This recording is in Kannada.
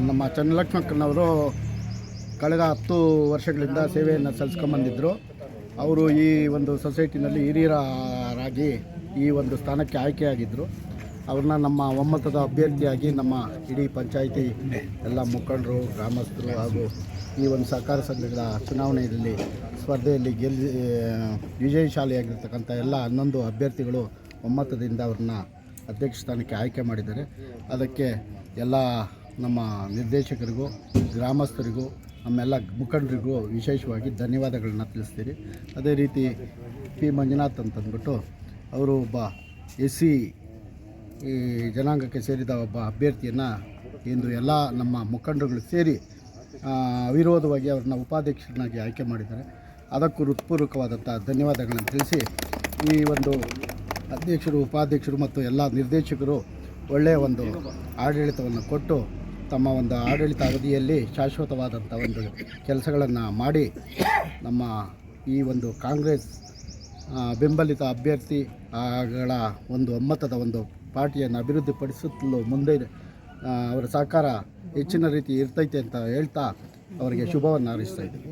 ನಮ್ಮ ಚನ್ನಲಕ್ಷ್ಮಕ್ಕನವರು ಕಳೆದ ಹತ್ತು ವರ್ಷಗಳಿಂದ ಸೇವೆಯನ್ನು ಸಲ್ಲಿಸ್ಕೊಂಬಂದಿದ್ದರು ಅವರು ಈ ಒಂದು ಸೊಸೈಟಿನಲ್ಲಿ ಹಿರಿಯರಾಗಿ ಈ ಒಂದು ಸ್ಥಾನಕ್ಕೆ ಆಯ್ಕೆಯಾಗಿದ್ದರು ಅವ್ರನ್ನ ನಮ್ಮ ಒಮ್ಮತದ ಅಭ್ಯರ್ಥಿಯಾಗಿ ನಮ್ಮ ಇಡೀ ಪಂಚಾಯಿತಿ ಎಲ್ಲ ಮುಖಂಡರು, ಗ್ರಾಮಸ್ಥರು ಹಾಗೂ ಈ ಒಂದು ಸಹಕಾರ ಸಂಘಗಳ ಚುನಾವಣೆಯಲ್ಲಿ ಸ್ಪರ್ಧೆಯಲ್ಲಿ ಗೆಲ್ಲಿ ವಿಜಯಶಾಲಿಯಾಗಿರ್ತಕ್ಕಂಥ ಎಲ್ಲ ಹನ್ನೊಂದು ಅಭ್ಯರ್ಥಿಗಳು ಒಮ್ಮತದಿಂದ ಅವ್ರನ್ನ ಅಧ್ಯಕ್ಷ ಸ್ಥಾನಕ್ಕೆ ಆಯ್ಕೆ ಮಾಡಿದ್ದಾರೆ. ಅದಕ್ಕೆ ಎಲ್ಲ ನಮ್ಮ ನಿರ್ದೇಶಕರಿಗೂ, ಗ್ರಾಮಸ್ಥರಿಗೂ, ನಮ್ಮೆಲ್ಲ ಮುಖಂಡರಿಗೂ ವಿಶೇಷವಾಗಿ ಧನ್ಯವಾದಗಳನ್ನ ತಿಳಿಸ್ತೀರಿ. ಅದೇ ರೀತಿ ಪಿ ಮಂಜುನಾಥ್ ಅಂತಂದ್ಬಿಟ್ಟು ಅವರು ಒಬ್ಬ ಎಸ್ ಸಿ ಈ ಜನಾಂಗಕ್ಕೆ ಸೇರಿದ ಒಬ್ಬ ಅಭ್ಯರ್ಥಿಯನ್ನು ಇಂದು ಎಲ್ಲ ನಮ್ಮ ಮುಖಂಡರುಗಳು ಸೇರಿ ಅವಿರೋಧವಾಗಿ ಅವ್ರನ್ನ ಉಪಾಧ್ಯಕ್ಷರನ್ನಾಗಿ ಆಯ್ಕೆ ಮಾಡಿದ್ದಾರೆ. ಅದಕ್ಕೂ ಹೃತ್ಪೂರ್ವಕವಾದಂಥ ಧನ್ಯವಾದಗಳನ್ನು ತಿಳಿಸಿ ಈ ಒಂದು ಅಧ್ಯಕ್ಷರು, ಉಪಾಧ್ಯಕ್ಷರು ಮತ್ತು ಎಲ್ಲ ನಿರ್ದೇಶಕರು ಒಳ್ಳೆಯ ಒಂದು ಆಡಳಿತವನ್ನು ಕೊಟ್ಟು ತಮ್ಮ ಒಂದು ಆಡಳಿತ ಅವಧಿಯಲ್ಲಿ ಶಾಶ್ವತವಾದಂಥ ಒಂದು ಕೆಲಸಗಳನ್ನು ಮಾಡಿ ನಮ್ಮ ಈ ಒಂದು ಕಾಂಗ್ರೆಸ್ ಬೆಂಬಲಿತ ಅಭ್ಯರ್ಥಿ ಗಳ ಒಂದು ಒಮ್ಮತದ ಒಂದು ಪಾರ್ಟಿಯನ್ನು ಅಭಿವೃದ್ಧಿಪಡಿಸುತ್ತಲೂ ಮುಂದೆ ಅವರ ಸಹಕಾರ ಹೆಚ್ಚಿನ ರೀತಿ ಇರ್ತೈತೆ ಅಂತ ಹೇಳ್ತಾ ಅವರಿಗೆ ಶುಭವನ್ನು ಹಾರೈಸ್ತಾ ಇದ್ದೀನಿ.